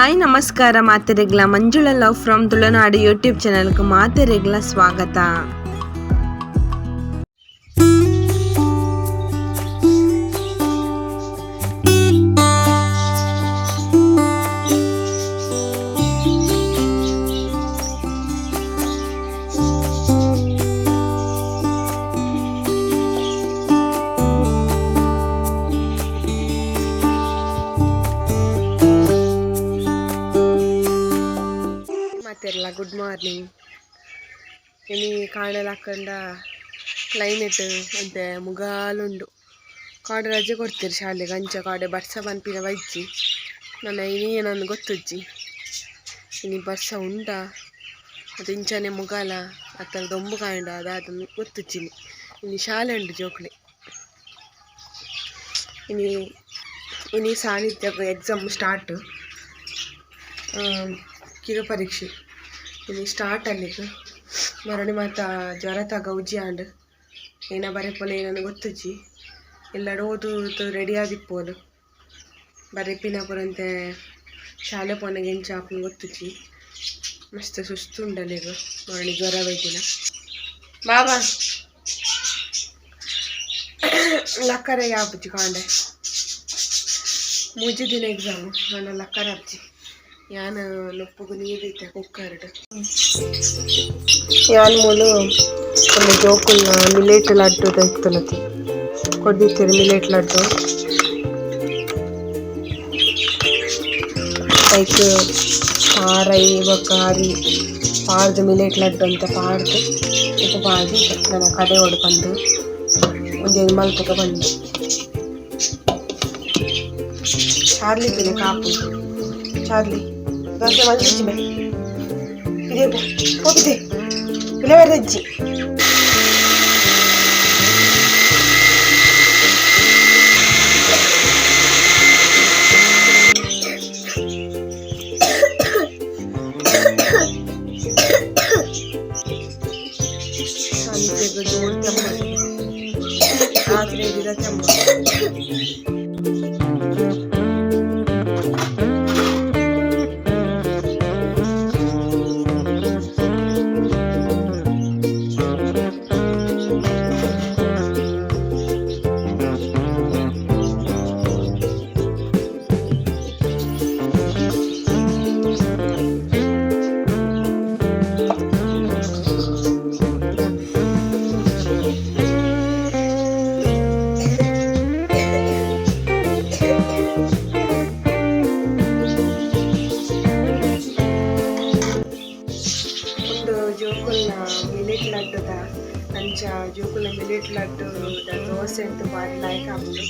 Hi ನಮಸ್ಕಾರ. ಮಾತೆರೆಗ್ಲ Manjula love from Tulunadu YouTube ಚಾನಲ್ಗೆ ಮಾತೆರೆಗ್ಲ ಸ್ವಾಗತ. ಇನಿ ಕಾಣಲಾಕಂಡ ಕ್ಲೈಮೇಟ್ ಅಂತೆ ಮುಗಾಲುಂಡು. ಕಾಡೆ ರಜೆ ಕೊಡ್ತೀರಿ ಶಾಲೆಗೆ ಅಂಚ ಕಾಡೆ, ಬರ್ಸ ಬನ್ಪಿನ ವಜ್ಜಿ. ನನ್ನ ಇನಿ ನನ್ನ ಗೊತ್ತುಜ್ಜಿ. ಇನಿ ಬರ್ಸ ಉಂಡ ಅದು ಇಂಚನೆ ಮುಗಾಲ ಅತ್ತ ದೊಂಬು ಕಾಂಡ ಅದಾದನ್ನು ಗೊತ್ತುಜ್ಜಿನಿ ಇನಿ. ಶಾಲೆ ಉಂಡು ಜೋಕ್ಲೆ. ಇನಿ ಇನಿ ಸಾಹಿತ್ಯ ಎಕ್ಸಾಮ್ ಸ್ಟಾರ್ಟ್ ಕಿರು ಪರೀಕ್ಷೆ. ಇನ್ನು ಸ್ಟಾರ್ಟ್ ಅಲ್ಲಿಗೆ ಮರಳಿ ಮಾತ ಜ್ವರ ತಗ ಆಂಡ್ ಏನ ಬರೆಪೊಲೆ ಏನನ್ನು ಗೊತ್ತುಜ್ಜಿ. ಎಲ್ಲಡ ಓದು ರೆಡಿ ಆದಿಪ್ಪೋಲು ಬರೆಪಿನ ಪುರಂತೆ ಶಾಲೆ ಪೋನಗೆ ಎಂಚ ಆಪುನ ಗೊತ್ತುಜ್ಜಿ. ಮಸ್ತ್ ಸುಸ್ತು ಉಂಡಲ್ಲೀಗ ಮರಳಿ ಜ್ವರ ಬೈದಿನ ಬಾಬಾ. ಲಕ್ಕರೆ ಯಾಪುಜಿ ಕಾಂಡೆ. ಮೂಜಿ ದಿನ ಎಕ್ಸಾಮ್ ನಾನು ಲಕ್ಕರೆ ಯಾನ ಯಾನ್ ನೀರು ಇತ್ತೆ ಕುಕ್ಕರ್ಡ್ ಯಾನ್ ಮೂಲು ಒಂದು ಜೋಕುಲ್ನ ಮಿಲೇಟ್ ಲಡ್ಡು ತೆಗ್ತುನತಿ ಕೊಡ್ದಿತ್ತೀರಿ ಮಿಲೇಟ್ ಲಡ್ಡು ಲೈಕ್ ಪಾರೈ ಬೊಕ್ಕಾರಿ ಪಾರ್ದು ಮಿಲೇಟ್ ಲಡ್ಡು ಅಂತ ಪಾರ್ದು ಇದು ಪಾಡಿ ನನ್ನ ಕಡೆ ಹೊಡ್ಕೊಂಡು ಒಂದೇನು ಮಲ್ಪಕ ಬಂದು ಚಾರ್ಲಿ ತಿನ್ನ ಕಾಪು ಚಾರ್ಲಿ ದೋಸೆ ಮಲ್ಪಿಚ್ಚಿ ಬೇ ಇದೇ ಹೋಗಿದೆ പിന്നെ വരുന്ന ಜೋಕುಲ ಮಿಲೆಟ್ ಲಡ್ಡುದ ದೋಸೆ ಅಂತ ಬಾರಿ ಲಾಯ್ಕ್ ಆಗುದು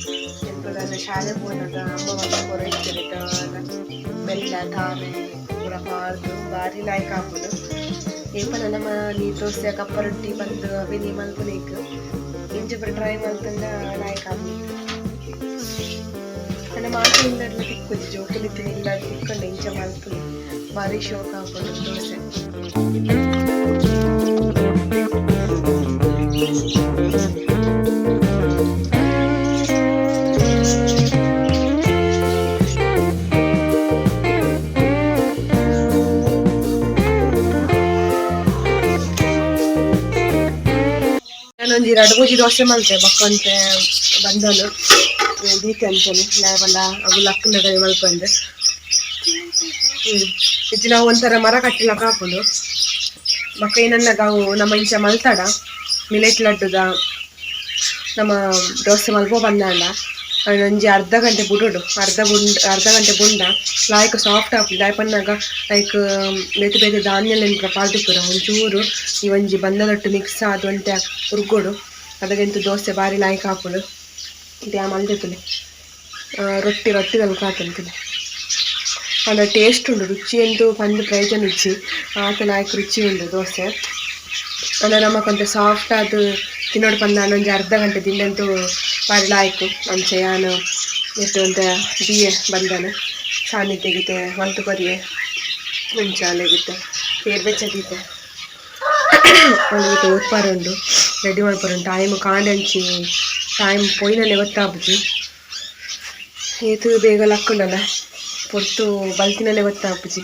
ಎಂಪುದನ್ನ ಶಾಲೆ ಪೋನಗ ಅಮ್ಮ ಮಗ ಕೊರ ಇತ್ತಿರಟ ಬೆಲ್ಲ ತಾಮೆ ಪೂರ ಪಾರ್ದು ಬಾರಿ ಲಾಯ್ಕ್ ಆಗುದು ಏಪನ ನಮ್ಮ ನೀ ದೋಸೆ ಕಪ್ಪ ರೊಟ್ಟಿ ಬಂದು ಅವೆ ನೀ ಮಲ್ಪನೇಕ್ ಇಂಚ ಬರ ಟ್ರೈ ಮಲ್ತಂದ ಲಾಯ್ಕ್ ಆಗುದು ನನ್ನ ಮಾತಿನಿಂದ ತಿಕ್ಕುದು ಜೋಕುಲಿತ್ತು ಇಲ್ಲ ತಿಕ್ಕೊಂಡು ಇಂಚ ಮಲ್ಪುನಿ ಭಾರಿ ಶೋಕ ಹಾಕೊಂಡು ದೋಸೆ ನಾನೊಂದು ಎರಡು ಮೂಜಿ ದೋಸೆ ಮಲ್ತೆ ಬಕ್ಕಂತೆ ಬಂದನು ದೀತೆ ಅಂತಾನೆ ನಾ ಬಂದ ಅವು ಲಕ್ಕನ ಮಲ್ಪಂದು ಹ್ಮ್ ಇದು ನಾವು ಒಂಥರ ಮರ ಕಟ್ಟಿಲಕ್ಕ ಹಾಕೊಂಡು ಬಕ್ಕ ಏನನ್ನ ಅವು ನಮ್ಮ ಇಂಚ ಮಲ್ತಾಡ, ಮಿಲೆಟ್ ಲಡ್ಡುದ, ನಮ್ಮ ದೋಸೆ ಮಲ್ಗೋ ಬಂದಾಂಡ ಒಂಜಿ ಅರ್ಧ ಗಂಟೆ ಬುಡುಡು ಅರ್ಧ ಬುಂಡ, ಅರ್ಧ ಗಂಟೆ ಬುಂಡ. ಲಾಯ್ಕ್ ಸಾಫ್ಟ್ ಆಪುಂಡು ಪನ್ನಾಗ ಲೈಕ್ ಬೇತೆ ಬೇತೆ ಧಾನ್ಯ ನೆನ್ಪುರ ಪಾಲ್ದಿಪ್ಪುರ ಒಂಚೂರು, ಈ ಒಂಜಿ ಬಂದದೊಟ್ಟು ಮಿಕ್ಸ್ ಆದ್ ಒಂಟೆ ಉರ್ಗೊಡು ಅದಕ್ಕೆಂತು ದೋಸೆ ಬಾರಿ ಲಾಯ್ಕ್ ಹಾಪುಡು ಇದು ಮಲ್ದಿಪ್ಪುಲೆ ರೊಟ್ಟಿ ರೊಟ್ಟಿ ನಮ್ಗೆ ಕಾತಂತಿದೆ ಅಲ್ಲ ಟೇಸ್ಟ್ ಉಂಡು ರುಚಿ ಎಂದು ಪಂದ್ ಪ್ರಯೋಜನ ರುಚಿ ಆತ ಲಾಯ್ಕ್ ರುಚಿ ಉಂಡು ದೋಸೆ. ಅಂದರೆ ನಮಗೊಂದು ಸಾಫ್ಟ್ ಅದು ತಿನ್ನೋಡು ಪಂದ ಒಂಜಿ ಅರ್ಧ ಗಂಟೆ ತಿಂದಂತೂ ಬಾರಿ ನಮ್ಮ ಅಂಚೆ ಯಾನು ಎಷ್ಟು ಅಂತ ದಿಯೆ ಬಂದನು ಶಾನಿ ತೆಗಿತೆ ಮಲ್ತು ಕೊರಿಯೆ ಮುಂಚಾಲೆ ಗಿತ್ತೆ ಪೇರ್ ಬೆಚ್ಚದಿತ್ತೆ ಅವಳಿಗೆ ಓದ್ಪಾರುಂಡು ರೆಡಿ ಮಾಡ್ಪಾರುಂಡು ಟೈಮ್ ಕಾಂಡಂಚಿ ಟೈಮ್ ಪೋಯಿನಲ್ಲೇ ಗೊತ್ತಾಗ್ಬಿಟ್ಟು. ಏತು ಬೇಗ ಲಕ್ಕುಂಡಲ್ಲ. ಪೊರ್ತು ಬಲ್ತಿನಲ್ಲೇ ಗೊತ್ತಾಪುಜಿ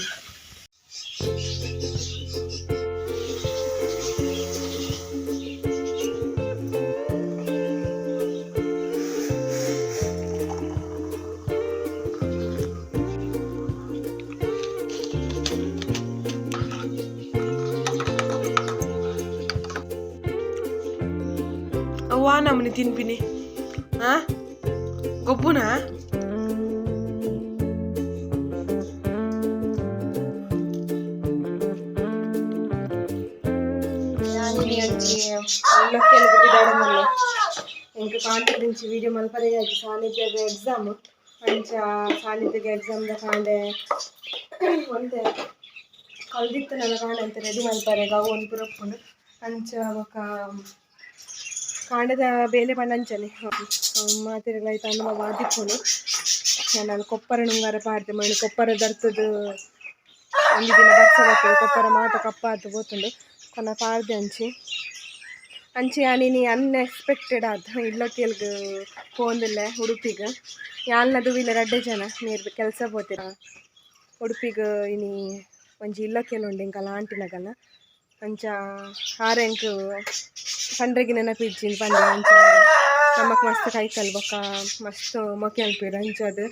ತಿನ್ಬಿನಿ ಹಾ ಗೊಬ್ಬುನ ಮಲ್ಲ ఇంకా కాంటాక్ట్ నుంచి వీడియో మనపడే సాన్నిధ్య ఎగ్జామ్ అంచ సాన్నిధ్య ఎగ్జామ్ದ కాంಡೆ ಒಂದೆ ಕಲ್ದಿತ್ತು ನನ್ನ ಕಾಂಡೆ ಅಂತ ರೆಡಿ ಮಲ್ಪರೆ ಗಾವು ಒಂದು ಪುರಪ್ಪುಂಡು ಅಂಚ ಬೊಕ್ಕ ಕಾಣದ ಬೇಲೆ ಬಣ್ಣಂಚನೆ ಮಾತಿರಗಳಾಯ್ತು ಅನ್ನ ವಾದಿಪ್ಪುನು. ನಾನು ಕೊಪ್ಪರ ನುಂಗಾರ ಪಾಡ್ದೆ ಮಣ್ಣು, ಕೊಪ್ಪರ ದರ್ತದ ಒಂದು ದಿನ ಬರ್ಸಬೇಕು ಕೊಪ್ಪರ ಮಾತ ಅಂತ ಬೋತುಂಡು ಕೊನ ಪಾಡ್ದೆ ಅಂಚಿ. ಅಂಚೆ ನೀನು ಅನ್ಎಕ್ಸ್ಪೆಕ್ಟೆಡ್ ಆದ. ಇಲ್ಲೊತ್ತಿಯಲ್ಗೆ ಹೋದಿಲ್ಲ ಉಡುಪಿಗೆ. ಯಾಲ್ನದು ಇಲ್ಲ ರಡ್ಡೆ ಜನ, ನೀರು ಕೆಲಸ ಬೋತೀರ ಉಡುಪಿಗೆ ಇನಿ ಒಂಜಿ ಇಲ್ಲೊಕ್ಕೆಲ್ಲ ಉಂಡು ಇಂಕಲ್ಲ ಆಂಟಿನಗಲ್ಲ. ಅಂಚ ಆರೆಂಕ್ ಪಂಡ್ರೆಗೆ ನೆನಪಿಜ್ಜಿ ಪಂಡ ಅಂಚ. ನಮಕ್ ಮಸ್ತ್ ಕೈಕಲ್ ಬೊಕ್ಕ ಮಸ್ತ್ ಮೊಕ್ಕೆ ಅನ್ಪಿರು ಅಂಚದು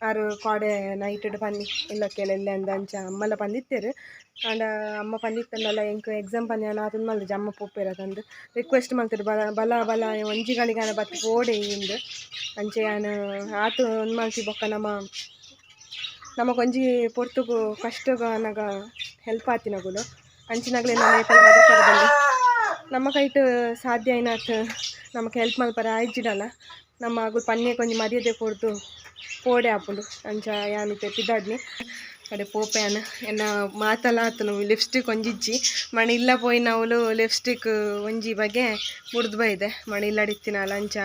ಆರು ಕಾಡೆ ನೈಟ್ ಪನ್ನಿ ಇಲ್ಲೊಕ್ಕೆಲ್ಲ ಅಂದ ಅಂಚ. ಅಮ್ಮಲ ಪಂದಿತ್ತೇರು ಆಂಡ ಅಮ್ಮ ಪಂದಿತ್ತಂಡಲ ಎಂಕ್ ಎಕ್ಸಾಮ್ ಪನ್ನಿ ಆತುಂದು ಮಲ್ದೆ ಅಮ್ಮ ಪೊಪ್ಪೆರ ತಂದು. ರಿಕ್ವೆಸ್ಟ್ ಮಾಡ್ತಿರು ಬಲ ಬಲ ಬಲ, ಒಂಜಿ ಗಳಿಗಾನ ಬತ್ತಿ ಓಡೆ ಇಂದು. ಅಂಚೆ ಯಾನ್, ಆತು ಒಂದು ಮಲ್ತಿ ಬೊಕ್ಕ ನಮ್ಮ, ನಮಗೊಂಜಿ ಪೊರ್ತುಗು ಕಷ್ಟಗ, ನಗ ಹೆಲ್ಪ್ ಆತಿನಗುಲು ಅಂಚಿನಾಗಲೇ ನಮ್ಮ ಏಪಲ್ ಕರೆದಲ್ಲಿ ನಮ್ಮ ಕೈಟ್ ಸಾಧ್ಯ ಐನಾತ್ ನಮಕ್ ಹೆಲ್ಪ್ ಮಲ್ಪರ ಆಯ್ಜಿಡಲ್ಲ ನಮ್ಮ ಆಗು ಪನ್ನೆ ಕೊಂಜಿ ಮರ್ಯಾದೆ ಕೊಡ್ದು ಪೋಡೆ ಆಪುಂಡು ಅಂಚ ಯಾನಿತೆ ಪಿದಾಡ್ನಿ ಕಡೆ ಪೋಪ್ಯಾನ್ ಎನ್ನ ಮಾತಲ್ಲ ಆತನು ಲಿಪ್ಸ್ಟಿಕ್ ಒಂಜಿಜ್ಜಿ ಮಣಿ ಇಲ್ಲ ಪೋಯಿ ನಾವು ಲಿಪ್ಸ್ಟಿಕ್ ಒಂಜಿ ಬಗೆ ಮುಡ್ದು ಬೈದೆ. ಮಣಿ ಅಂಚ. ಲಂಚ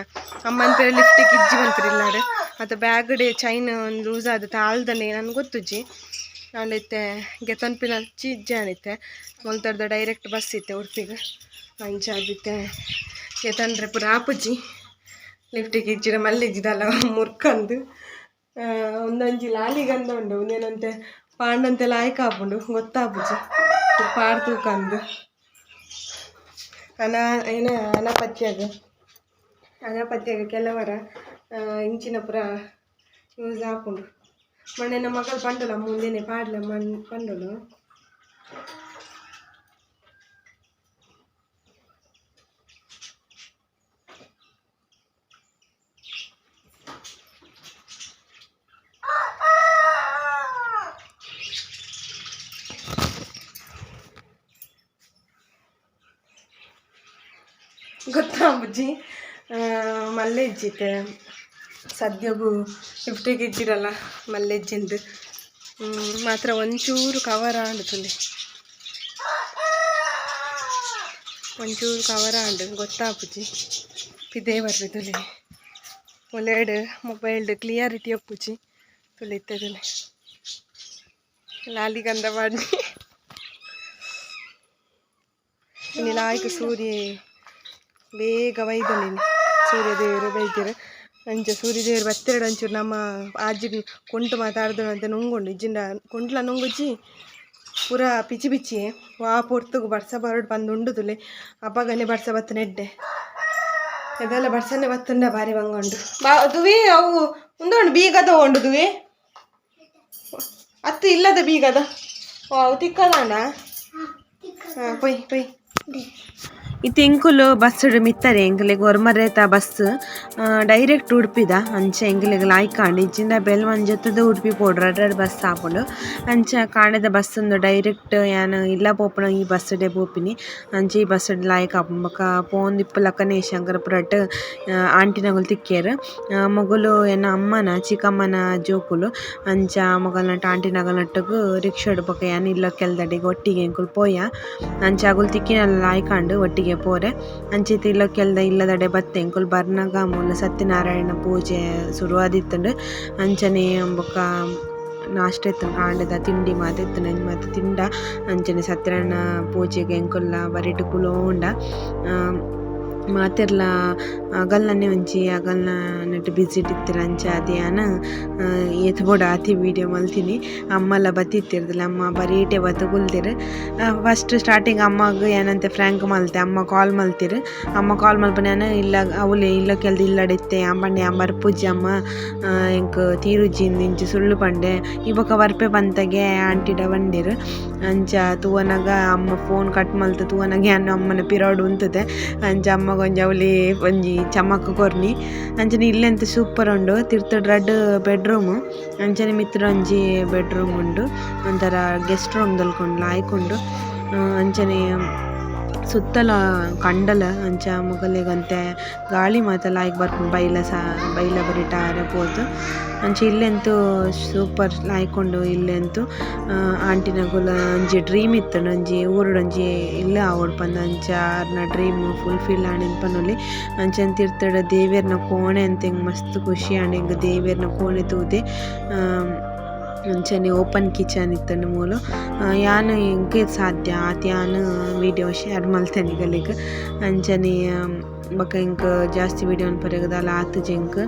ಪೇರೆ ಲಿಪ್ಸ್ಟಿಕ್ ಇಜ್ಜಿ ಬಂತಿರಿ ಇಲ್ಲಾಡು ಮತ್ತು ಬ್ಯಾಗ್ ಡೇ ಚೈನ್ ಒಂದು ಲೂಸ್ ಆದ ತಾಳ್ದನೆ, ನನಗೆ ಗೊತ್ತುಜ್ಜಿ. ನಾನಿತ್ತೆ ಗೆತನ್ಪಿನ ಚೀಜ್ಜೆ ಅನಿತ್ತೆ. ಮೊಲ್ತರ್ದ ಡೈರೆಕ್ಟ್ ಬಸ್ ಇತ್ತೆ ಉಡುಪಿಗೆ. ಅಂಚ ಅದಿತ್ತೆ. ಗೆತನ್ರೆ ಪುರ ಆಪುಜಿ ಲಿಫ್ಟಿಗೆ ಇಜ್ಜಿರ ಮಲ್ಲಿ ಇಜ್ಜಿದಲ್ಲ ಮುರ್ಕಂದು. ಒಂದೊಂಜಿ ಲಾಲಿ ಉಂಡು. ಒಂದೇನಂತೆ, ಪಾಂಡಂತೆ ಲಾಯ್ಕ ಆಪುಂಡು. ಗೊತ್ತಾಪುಜಿ. ಪಾಡ್ ಕಂದು. ಅನ, ಏನ ಅನಪತ್ಯಾಗ ಅನಪತ್ಯಾಗ ಕೆಲವರ ಇಂಚಿನ ಪುರ ಯೂಸ್ ಆಪುಂಡು. ಮೊನ್ನೆ ನಮ್ಮ ಮಗಳು ಪಂಡಲ ಮುಂದೆನೆ ಪಾಡ್ಲ ಮಣ್ ಪಂಡಲು ಗೊತ್ತಾ ಬುಜ್ಜಿ ಆ, ಮಲ್ಲೆ ಇಜ್ಜಿತ್ತೆ ಸದ್ಯಗೂ ಮಲ್ಲೆ ಇಜ್ಜಿಂದು ಹ್ಮ್, ಮಾತ್ರ ಒಂಚೂರು ಕವರ ಆಂಡುತ್ತಲ್ಲಿ ಒಂಚೂರು ಕವರ ಉಂಡು ಗೊತ್ತಾಪುಜಿ ಪಿದೇ ತುಲಿ. ಒಲೆಡ್ ಮೊಬೈಲ್ಡ್ ಕ್ಲಿಯರಿಟಿ ಒಪ್ಪುಜಿ ತುಳಿತದಲ್ಲಿ ಲಾಲಿಗಂಧ ಮಾಡಿ ಇಲ್ಲಿ ಲಾಯ್ಕ ಸೂರ್ಯ ಬೇಗ ವೈದನೇನು ಸೂರ್ಯದೇವರು ಬೈತಾರೆ. ಅಂಚ ಸೂರ್ಯದೇವರು ಬತ್ತೆರಡು ಒಂಚೂರು ನಮ್ಮ ಅಜ್ಜಿ ಕೊಂಟು ಮಾತಾಡ್ದು ಅಂತ ನುಂಗೊಂಡು, ಇಜ್ಜಿಂಡ ಕುಂಟ್ಲ ನುಂಗುಜ್ಜಿ? ಪೂರ ಪಿಚಿ ಪಿಚಿ. ವಾ, ಪೊರ್ತುಗು ಬಡ್ಸ ಬರಡು ಬಂದು ಉಂಡುದುಲೆ. ಅಬ್ಬಗನೆ ಬಡ್ಸ ಬತ್ತ ನೆಡ್ಡೆ. ಇದೆಲ್ಲ ಬಡ್ಸನೆ ಬತ್ತಂಡ ಬಾರಿ ಬಂಗೊಂಡು. ಬಾ, ದುವಿ, ಅವು ಉಂದೊಂಡು ಬೀಗದ ಉಂಡು ದುವಿ. ಅತ್ತು ಇಲ್ಲದ ಬೀಗದ. ಓ, ಅವು ತಿಕ್ಕದಾಂಡ ಹಾಂ, ಪೊಯ್ ಪೊಯ್. ಇತ್ತೆ ಎಂಕುಲು ಬಸ್ ಮಿತ್ತರೆ ಎಂಕಲೆಗ್ ಒರ್ಮರೇತ ಬಸ್ ಡೈರೆಕ್ಟ್ ಉಡುಪಿದ. ಅಂಚೆ ಲಾಯ್ ಲಾಯ್ಕಾಂಡ್ ಇಜ್ಜಿಂದ ಬೆಲ್ ಮಂಜತ್ತದ ಉಡುಪಿ ಪೋಡ್ರ ರಡ್ಡ್ ಬಸ್ ಆಪುಂಡು ಅಂಚ ಕಾಂಡೆದ ಬಸ್ ಉಂದು ಡೈರೆಕ್ಟ್ ಯಾನ್ ಇಲ್ಲ ಪೋಪುನ ಈ ಬಸ್ ಡೆ ಪೋಪಿನಿ. ಅಂಚೆ ಈ ಬಸ್ ಲಾಯ್ಕ್ ಆಪುಂಡು ಬೊಕ ಪೋಂದು ಇಪ್ಪುಲಕ್ಕನೆ ಶಂಕರಪುರಟ್ ಆಂಟಿನಗುಲು ತಿಕ್ಕೇರು ಆ, ಮೊಗುಲು ಎನ್ನ ಅಮ್ಮನ ಚಿಕ್ಕಮ್ಮನ ಜೋಕುಲು ಅಂಚ ಮೊಗಲ್ನಟ ಆಂಟಿನಗಲ್ನಟ್ಟಗು ರಿಕ್ಷಾಡ್ ಬೊಕ ಯಾನ್ ಇಲ್ಲ ಕೆಲ್ದಡಿಗೆ ಒಟ್ಟಿಗೆ ಎಂಕುಲು ಪೋಯ. ಅಂಚ ಅಗುಲು ಲಾಯ್ ಲಾಯ್ಕಾಂಡು ಒಟ್ಟಿಗೆ ಪೋರೆ. ಅಂಚಿತ್ ಇಲ್ಲ ಕೆಲ್ದ ಇಲ್ಲದಡೆ ಬತ್ತೆ. ಎಂಕುಲು ಬರ್ನಗ ಮೂಲ ಸತ್ಯನಾರಾಯಣ ಪೂಜೆ ಶುರುವಾದಿತ್ತಂಡು ಅಂಚನೆ ಬೊಕ ನಾಷ್ಟ ಇತ್ತು ಆಂಡದ ತಿಂಡಿ ಮಾತ ಎತ್ತನ ಮಾತ ತಿಂಡ. ಅಂಚನೆ ಸತ್ಯನಾರಾಯಣ ಪೂಜೆಗೆ ಎಂಕುಲ್ಲ ಬರಿಟ್ ಕುಲೋಂಡ. ಮಾತೆರ್ಲ ಅಗಲ್ನನೆ ಒಂಜಿ ಅಗಲ್ನ ನೆಟ್ ಬಿಸಿ ಇತ್ತಿರ ಅಂಚ ಅದೇನ ಏತ್ ಬೋಡ ಆತಿ ವೀಡಿಯೋ ಮಲ್ತೀನಿ. ಅಮ್ಮಲ್ಲ ಬತ್ತಿತ್ತಿರ್ದಿಲ್ಲ, ಅಮ್ಮ ಬರೀಟೆ ಬತ್ತು ಕುಲ್ತಿರು ಫಸ್ಟ್ ಸ್ಟಾರ್ಟಿಂಗ್ ಅಮ್ಮಗ ಏನಂತೆ ಫ್ರ್ಯಾಂಕ್ ಮಲ್ತೆ, ಅಮ್ಮ ಕಾಲ್ ಮಲ್ತಿರ್. ಅಮ್ಮ ಕಾಲ್ ಮಲ್ಪನ ಇಲ್ಲ, ಅವಲೆ, ಇಲ್ಲ ಕೆಲ್ದು ಇಲ್ಲಡಿತ್ತೆ ಅಂಬಂಡೆ ಅಂಬರ್ ಪೂಜೆ ಅಮ್ಮ ಎಂಕ್ ತೀರುಜಿ ಇಂಚು ಸುಳ್ಳು ಪಂಡೆ. ಇವಾಗ ವರ್ಪೆ ಬಂತಗೆ ಆಂಟಿಡ ಬಂಡಿರು ಅಂಚ ತೂವನಗ ಅಮ್ಮ ಫೋನ್ ಕಟ್ ಮಲ್ತ್ ತೂವನಗೆ ಅನ್ನ ಅಮ್ಮನ ಪಿರಾಡ್ ಉಂತದೆ. ಅಂಚ ಅಮ್ಮ ಒಂಜಿ ಅವಳಿ ಒಂಜಿ ಚಮಕ್ ಕೊರ್ನಿ. ಅಂಚನೆ ಇಲ್ಲೆಂತ ಸೂಪರ್ ಉಂಡು. ತಿರ್ತಡ್ ರಡ್ ಬೆಡ್ರೂಮ್ ಅಂಚನೆ ಮಿತ್ರ ಒಂಜಿ ಬೆಡ್ರೂಮ್ ಉಂಡು. ಒಂಥರ ಗೆಸ್ಟ್ ರೂಮ್ ದಲ್ಕೊಂಡು ಆಯ್ಕೊಂಡು ಅಂಚನೆ ಸುತ್ತಲ ಕಂಡಲ ಅಂಚ ಮುಗಲೆಗಂತೆ ಗಾಳಿ ಮಾತ ಲಾಯ್ಕ್ ಬರ್ಪುಂಡು ಬೈಲ ಸಾ ಬೈಲ ಬರಿಟಾರ ಪೋದು ಅಂಚ ಇಲ್ಲೆಂತೂ ಸೂಪರ್ ಲಾಯ್ಕೊಂಡು ಇಲ್ಲೆಂತೂ ಆಂಟಿನಗುಲ ಒಂಜಿ ಡ್ರೀಮ್ ಇತ್ತು ಒಂಜಿ ಊರುಡು ಒಂಜಿ ಇಲ್ಲ ಆವಡ್ ಪಂದ್ ಅಂಚ ಅರ್ನ ಡ್ರೀಮ್ ಫುಲ್ಫಿಲ್ ಆಂಡಿನ ಪನೊಲಿ. ಅಂಚನ್ ತಿರ್ತಡ ದೇವೇರ್ನ ಕೋಣೆ ಅಂತ ಹೆಂಗ್ ಮಸ್ತ್ ಖುಷಿ ಆಂಡ್ ಹೆಂಗ್ ದೇವೇರ್ನ ಕೋಣೆ ತೂದೆ ಅಂಚನೆ ಓಪನ್ ಕಿಚನ್ ಇತ್ತಂಡು ಮೂಲು ಯಾನು ಎಂಕ್ ಸಾಧ್ಯ? ಆತ್ ಯಾನ್ ವಿಡಿಯೋ ಶೇರ್ ಮಲ್ತೇನೆ ಗಲಿಗ್ ಅಂಚನೆ ಬೊಕ ಇಂಕ್ ಜಾಸ್ತಿ ವೀಡಿಯೋನ ಪರೆಗದಲ್ಲ ಆತ್ ಜಿಂಕ್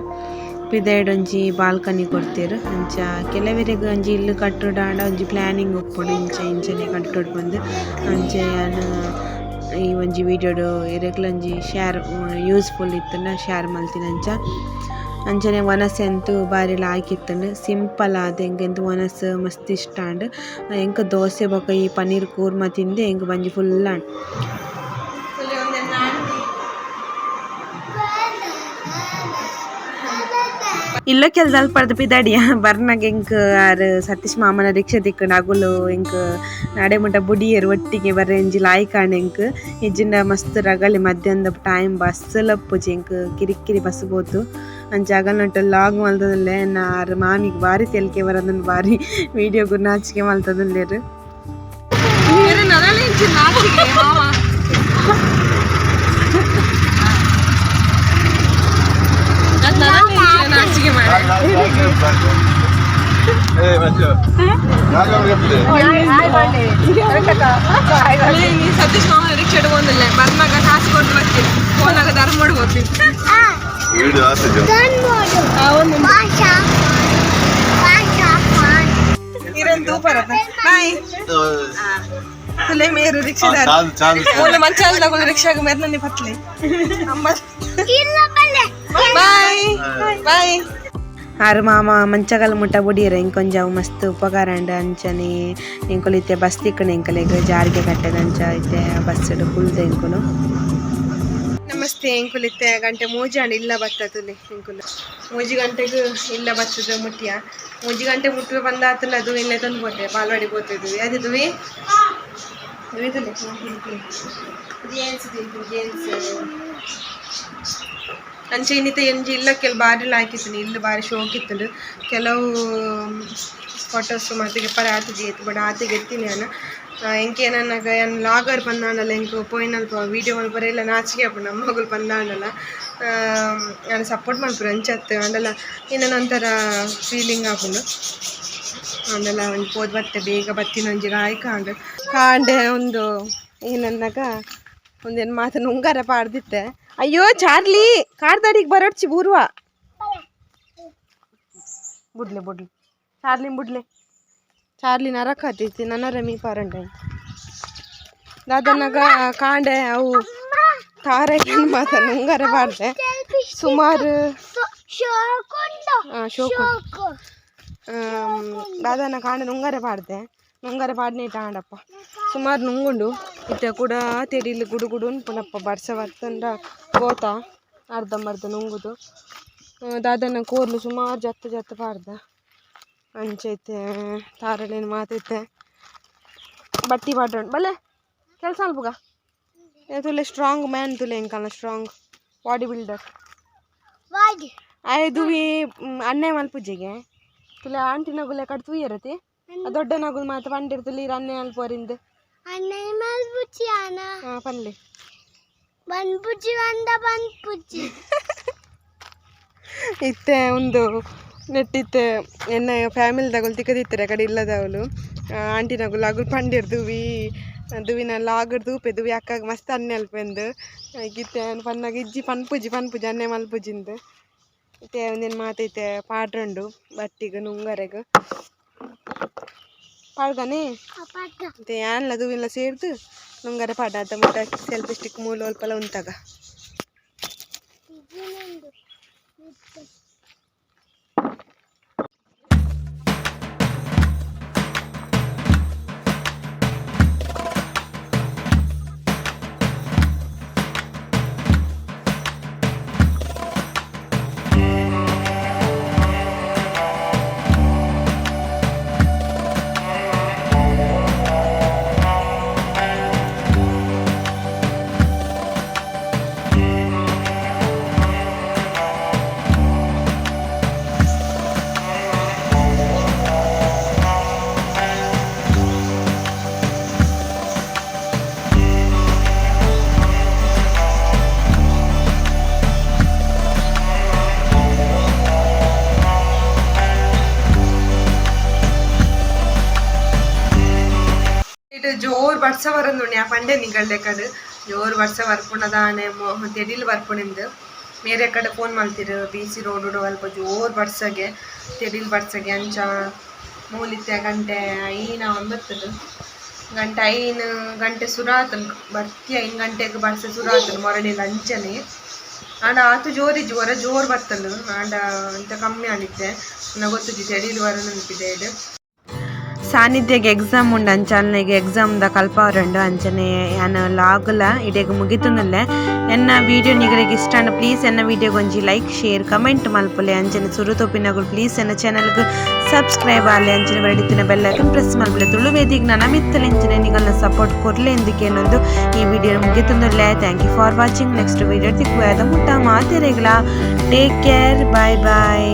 ಪಿದಾಯ್ಡ್ ಒಂಜಿ ಬಾಲ್ಕನಿ ಕೊಡ್ತೀರು. ಅಂಚ ಕೆಲವೆರೆಗ್ ಒಂಜಿ ಇಲ್ಲು ಕಟ್ಟುಡ ಆಂಡ ಒಂಜಿ ಪ್ಲಾನಿಂಗ್ ಒಪ್ಪಡು ಇಂಚ, ಇಂಚನೆ ಕಟ್ಟುಡ್ ಬಂದು ಅಂಚೆ ಯಾನ್ ಈ ಒಂಜಿ ವಿಡಿಯೋಡು ಇರೆಗ್ಲ ಒಂಜಿ ಶೇರ್ ಯೂಸ್ಫುಲ್ ಇತ್ತಂಡ ಶೇರ್ ಮಲ್ತಿನ ಅಂಚ. ಅಂಚನೆ ವನಸ್ ಅಂತೂ ಬಾರಿ ಲಾಯ್ಕಿತ್ತುಂಡು ಸಿಂಪಲ್ ಆದ ಎಂಕೆಂತ ವನಸ್ ಮಸ್ತ್ ಇಷ್ಟ ಎಂಕ್ ದೋಸೆ ಬೊಕ ಈ ಪನ್ನೀರ್ ಕೂರ್ಮ ತಿಂದೆ ಎಂಕ್ ಬಂಜಿ ಫುಲ್ ಅಂಡ್ ಇಲ್ಲ ಕೆಲ ಅಲ್ಪರ್ದ ಪಿದಾಡಿಯ ಬರ್ನಾಗ ಎಂಕ್ ಆರ್ ಸತೀಶ್ ಮಾಮನ ರಿಕ್ಷಾ ತಿಕ್ಕಂಡು ಅಗುಲು ಎಂಕ್ ನಡೆ ಮುಟ ಬುಡಿಯರು ಒಟ್ಟಿಗೆ ಬರ್ರೆ ಎಂಜಿ ಲಾಯ್ಕಾಂಡ್ ಎಂಕ್ ಇಜ್ಜಿಂಡ ಮಸ್ತ್ ರಗಳಿ ಮಧ್ಯಾಹ್ನದ ಟೈಮ್ ಬಸ್ ಲಪ್ಪುಜಿ ಎಂಕ್ ಕಿರಿಕಿರಿ ಬಸ್ ಅಂಚ ಅಗಲ್ನಟ್ಟು ಲಾಗ್ ಮಲ್ತದಲ್ಲೇ ಆರ್ ಮಾಮಿಗೆ ಬಾರಿ ತೆಲ್ಕೆ ಬರೋದನ್ನ ಬಾರಿ ವಿಡಿಯೋ ಗುರು ನಾಚಿಕೆ ಮಲ್ತದಲ್ಲೇರು ನಾಚಿಕೆ ಮಾಡಿ Eh, Matteo. Dai, come capite? ನೀ ಸತೀಶ್ ಮಾಮನ ರಿಕ್ಷಾ ಇಟ್ಕೊಂದಿಲ್ಲ ಬರ್ನಾಗ ಕಾಸು ಕೊಟ್ಟು ಬರ್ತೀನಿ ಫೋನಾಗ ಧರ್ಮ ಮಾಡಿ ಹೋಗ್ತೀನಿ Video ಆಸೆ ಇರನ್ ತೂಪರ ಬಾಯ್ ತುಲೆ ಮೇರು ರಿಕ್ಷಾದಾರ ಚಾಲು ಚಾಲು ಮೂಲ ಮಂಚಾಲ ತಗೊಂಡು ರಿಕ್ಷಾಗ ಮೆರ್ನನಿ ಪತ್ಲಿ ಅಮ್ಮ ಬಾಯ್ ಬಾಯ್ ಆರು ಮಾಮ ಮಂಚಗಲ್ ಮುಟ್ಟ ಬುಡಿಯರ ಇಂಕೊಂಜಾವು ಮಸ್ತ್ ಉಪಕಾರ ಅಂಡ ಅಂಚನೆ ಎಂಕೊಲು ಇತ್ತೆ ಬಸ್ ತಿಕ್ಕಣ ಎಂಕಲೆಗ್ ಜಾರಿಗೆ ಕಟ್ಟದ ಅಂಚ ಇತ್ತೆ ಬಸ್ ಕುಲ್ದೆ ಎಂಕೊಲು ನಮಸ್ತೆ, ಎಂಕುಲಿತ್ತೆ, ಗಂಟೆ ಮೂಜಾಂಡ್ ಇಲ್ಲ ಬತ್ತತುಲಿ ಎಂಕುಲು. ಮೂಜಿ ಗಂಟೆಗೂ ಇಲ್ಲ ಬತ್ತದ ಮುಟ್ಟಿಯ ಮೂಜಿ ಗಂಟೆ ಮುಟ್ಟುವೆ ಬಂದಾತಲ್ಲ ಅದು ಇಲ್ಲೇ ತಂದು ಕೊಟ್ಟೆ, ಬಾಲ್ವಾಡಿ ಬೋತಿದ್ವಿ ಅದು ದುವಿ ದುವಿ ತುಲಿ ಜೇನ್ಸ್ ಅಂಚೆ ಇನ್ನಿತ ಎಂಜಿ ಇಲ್ಲ, ಕೆಲ ಬಾರಿ ಲಾಯ್ಕಿತ್ತು ಇಲ್ಲಿ ಬಾರಿ ಶೋಕ್ ಇತ್ತು ಕೆಲವು ಫೋಟೋಸ್ ಮತ್ತೆ ಪರ ಆತಿಗೆ ಎತ್ತು, ಬಟ್ ಆತಿಗೆ ಎತ್ತೀನಿ ನಾನು ಹೆಂಕೆ ನನಗೆ ಏನು ಲಾಗರ್ ಬಂದಾನಲ್ಲ ಎಂಕು ಪೋಯಿನಲ್ಪ ವೀಡಿಯೋ ಮಲ್ಪರ ಇಲ್ಲ ನಾಚಿಕೆ ಅಪ್ಪ ನಮ್ಮ ಮಗಳು ಬಂದಾನಲ್ಲ ನಾನು ಸಪೋರ್ಟ್ ಮಾಡ್ಬಿಡು ಅಂಚತ್ತೆ ಅಂದಲ್ಲ ಇನ್ನೊಂದು ಒಂಥರ ಫೀಲಿಂಗ್ ಹಾಕೊಂಡು ಅಂದಲ್ಲ, ಒಂದು ಪೋದ್ ಬತ್ತೆ, ಬೇಗ ಬತ್ತಿನ ಒಂಜಿ ಗಾಯ ಕಾಂಡು ಕಾಂಡೆ ಒಂದು ಏನನ್ನಾಗ ಒಂದೇನು ಮಾತನ್ನು ಉಂಗಾರ ಪಾಡ್ದಿತ್ತೆ. ಅಯ್ಯೋ ಚಾರ್ಲಿ ಕಾರ್ದಾಡಿಗೆ ಬರೋಡ್ಚಿ ಬೂರ್ವ ಬುಡ್ಲೆ ಬುಡ್ಲೆ ಚಾರ್ಲಿ ಬುಡ್ಲೆ ಚಾರ್ಲಿ ನರಕ ಹತ್ತೈತಿ ನನ್ನ ರಮಿ ಪಾರಂಡೆ ದಾದನಾಗ ಕಾಂಡೆ ಅವು ತಾರೆ ಮಾತನ್ನು ಉಂಗಾರ ಪಾಡ್ದೆ ಸುಮಾರು ಆ, ಶೋಕು ದಾದನ ಕಾಂಡೆ ನುಂಗಾರೆ ಪಾಡ್ದೆ ನುಂಗಾರೆ ಪಾಡ್ನೆ ಟಾಂಡಪ್ಪ ಸುಮಾರು ನುಂಗುಂಡು. ಇತ್ತೆ ಕೂಡ ತೆಡಿಲಿ ಗುಡು ಗುಡು ಪುನಪ್ಪ. ಬರ್ಸ ಬರ್ತಂಡ ಗೋತ ಅರ್ಧಂಬರ್ಧ ನುಂಗುದು. ದಾದನ ಕೋರ್ಲು ಸುಮಾರು ಜತ್ತ ಜತ್ತ ಪಾಡ್ದ ಅಂಚೈತೆ ತಾರಳೇನು ಮಾತೈತೆ ಬಟ್ಟಿ ಪಾಡ್ರಂಡು ಬಲ್ಲೆ ಕೆಲಸ ಅಲ್ಪಗ? ತುಲೆ ಸ್ಟ್ರಾಂಗ್ ಮ್ಯಾನ್ ತುಲೆ ಎಂಕಲ್ಲ ಸ್ಟ್ರಾಂಗ್ ಬಾಡಿ ಬಿಲ್ಡರ್ ಅನ್ನೆ ಅಣ್ಣೆ ಮಲ್ಪುಜ್ಜಿಗೆ. ತುಲೆ ಆಂಟಿನ ಗುಲೆ ಕಟ್ತು ಇರತಿ ದೊಡ್ಡ ನಗುಲ್ ಮಾತ ಪಂಡಿರ್ತಲಿ ಅನ್ನೆ ಅಲ್ಪೋರಿಂದ ಹಾ ಪನ್ಲೆ. ಇತ್ತೆ ಒಂದು ನೆಟ್ಟಿತ್ತೆ ಎನ್ನ ಫ್ಯಾಮಿಲಿ ತಗೊಳ್ ತಿಕ್ಕದಿತ್ತಾರೆ ಕಡೆ ಇಲ್ಲದವಳು ಆಂಟಿ ನಗುಲ್ ಅಗುಲ್ ಪಂಡಿರ್ದುವಿ ದುವಿನ ಲಾಗಡ್ ದೂಪೆ ದುವಿ ಅಕ್ಕಾಗ ಮಸ್ತ್ ಅನ್ನೆ ಅಲ್ಪೆಂದು. ಗಿತ್ತೆ ಪನ್ನಾಗ ಇಜ್ಜಿ ಪನ್ಪುಜಿ ಪನ್ಪುಜಿ ಅನ್ನೆ ಮಲ್ಪುಜಿಂದು ಇತ್ತೆ ಒಂದಿನ ಮಾತೈತೆ ಪಾಡ್ರಂಡು ಬಟ್ಟಿಗೆ ನುಂಗರೆಗ. ಪಾಡ್ಗನೆ ಮತ್ತೆ ಯಾನ್ಲ ಅದು ಇಲ್ಲ ಸೇರ್ದು ನುಂಗರೆ ಪಾಡ ಅಂತ ಮತ್ತೆ ಸೆಲ್ಫಿ ಸ್ಟಿಕ್ ಮೂಲ ಅಲ್ಪಲ ಉಂತಾಗ ഞാൻ ಪಂಡೆ ನಿಗಳ್ಳೆಕಡು ಜೋರ್ ವರ್ಷ ಬರ್ಪುಣದಾನೆ ತೆಡಿಲ್ ಬರ್ಪುಣಿಂದು ಬೇರೆ ಕಡೆ ಫೋನ್ ಮಾಡ್ತಿರು ಬಿ ಸಿ ರೋಡ್ ಅಲ್ಪ ಜೋರ್ ಬಡ್ಸಗೆ ತೆಡಿಲ್ ಬಡ್ಸಗೆ ಅಂಚ, ಮೂಲಿತ್ಯ, ಗಂಟೆ, ಐನ ಒಂಬತ್ತದು. ಗಂಟೆ ಐನ್, ಗಂಟೆ ಸುರಾತನ್ ಬರ್ತಿ ಐನ್ ಗಂಟೆಗೆ ಬಡ್ಸ ಸುರಾತನ್, ಮೊರಳಿ ಅಂಚನೆ ಆಂಡ ಆತು ಜೋರಿ ಜೋರ ಜೋರ್ ಬರ್ತಲು ಆಂಡ ಇಂತ ಕಮ್ಮಿ ನನಗೆ ಗೊತ್ತಿದ್ದು ತೆಡಿಲ್ ಬರ ನೆನಪಿದೆ ಇದು. ಸಾನ್ನಿಧ್ಯಗೆ ಎಕ್ಸಾಮ್ ಉಂಡು, ಅಂಚಲ್ನೆಗೆ ಎಕ್ಸಾಮ್ದ ಕಲ್ಪವರಂಡು. ಅಂಚನೆ ಯಾನ ಲಾಗ್ಲ ಇಡೆಗ್ ಮುಗಿತುನಲ್ಲೆ ಎನ್ನ ವಿಡಿಯೋ ನಿಗರಿಗೆ ಇಷ್ಟ ಪ್ಲೀಸ್ ಎನ್ನ ವಿಡಿಯೋ ಒಂಜಿ ಲೈಕ್ ಶೇರ್ ಕಮೆಂಟ್ ಮಲ್ಪೊಲೆ. ಅಂಚನೆ ಸುರು ತೋಪಿನಗಳು ಪ್ಲೀಸ್ ಎನ್ನ ಚಾನಲ್ಗೆ ಸಬ್ಸ್ಕ್ರೈಬ್ ಆಗಲಿ ಅಂಚನೆ ಬರಡಿತಿನ ಬೆಲ್ಲೈಕನ್ ಪ್ರೆಸ್ ಮಲ್ಪೊಲೆ. ತುಳು ವೇದಿಗೆ ನನ್ನ ಮಿತ್ತಲೆಂಚನೆ ನಿಗಳನ್ನ ಸಪೋರ್ಟ್ ಕೊರ್ಲೆ ಏನೊಂದು ಈ video ಮುಗಿತುಂದುಲ್ಲೆ thank you for watching next video ತಿಕ್ಕುವಾದ ಮುಟ್ಟ ಮಾತೆರೆಗಳ ಟೇಕ್ ಕೇರ್ ಬಾಯ್ ಬಾಯ್